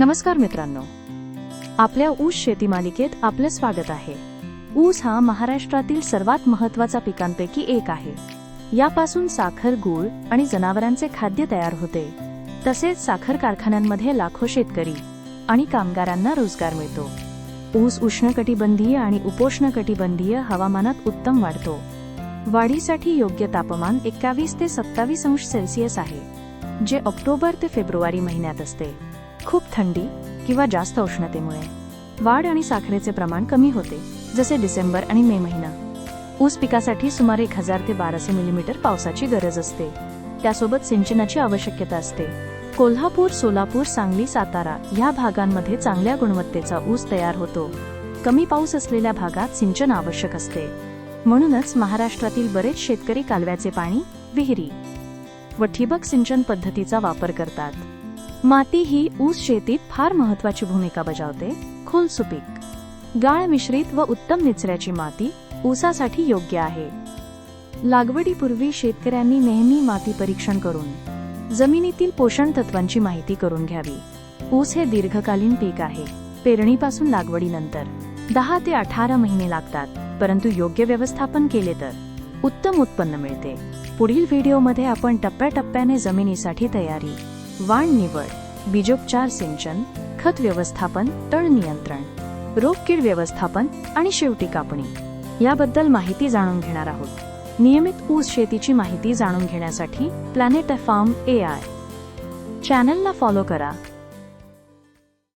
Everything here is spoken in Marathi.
नमस्कार मित्रांनो. आपल्या ऊस शेती मालिकेत आपलं स्वागत आहे. ऊस हा महाराष्ट्रातील सर्वात महत्त्वाचा पिकांपैकी एक आहे. यापासून साखर गूळ आणि जनावरांचे खाद्य तयार होते. तसेच साखर कारखान्यांमध्ये लाखो शेतकरी आणि कामगारांना रोजगार मिळतो. ऊस उष्णकटिबंधीय आणि उपोष्णकटिबंधीय हवामानात उत्तम वाढतो. वाढीसाठी योग्य तापमान एक्कावीस ते सत्तावीस अंश सेल्सिअस आहे जे ऑक्टोबर ते फेब्रुवारी महिन्यात असते. खूप थंडी किंवा जास्त उष्णतेमुळे. वाढ आणि साखरेचे प्रमाण कमी होते जसे डिसेंबर आणि मे महिना. ऊस पिकासाठी सुमारे एक हजार ते बाराशे मिलीमीटर पावसाची गरज असते. त्यासोबत सिंचनाची आवश्यकता असते. कोल्हापूर सोलापूर सांगली सातारा या भागांमध्ये चांगल्या गुणवत्तेचा ऊस तयार होतो. कमी पाऊस असलेल्या भागात सिंचन आवश्यक असते. म्हणूनच महाराष्ट्रातील बरेच शेतकरी कालव्याचे पाणी विहिरी व ठिबक सिंचन पद्धतीचा वापर करतात. माती ही ऊस शेतीत फार महत्वाची भूमिका बजावते. खुल सुपीक. गाळ मिश्रित व उत्तम निचऱ्याची माती ऊसासाठी योग्य आहे. लागवडीपूर्वी शेतकऱ्यांनी नेहमी माती परीक्षण करून जमिनीतील पोषण तत्वांची माहिती करून घ्यावी. ऊस हे दीर्घकालीन पीक आहे. पेरणीपासून लागवडीनंतर दहा ते अठरा महिने लागतात परंतु योग्य व्यवस्थापन केले तर उत्तम उत्पन्न मिळते. पुढील व्हिडिओमध्ये आपण टप्प्याटप्प्याने जमिनीसाठी तयारी वाण निवड बीजोपचार सिंचन खत व्यवस्थापन तण नियंत्रण रोग कीड व्यवस्थापन आणि शेवटी कापणी. याबद्दल माहिती जाणून घेणार आहोत. नियमित ऊस शेतीची माहिती जाणून घेण्यासाठी प्लॅनेट फार्म ए आय चॅनलला फॉलो करा.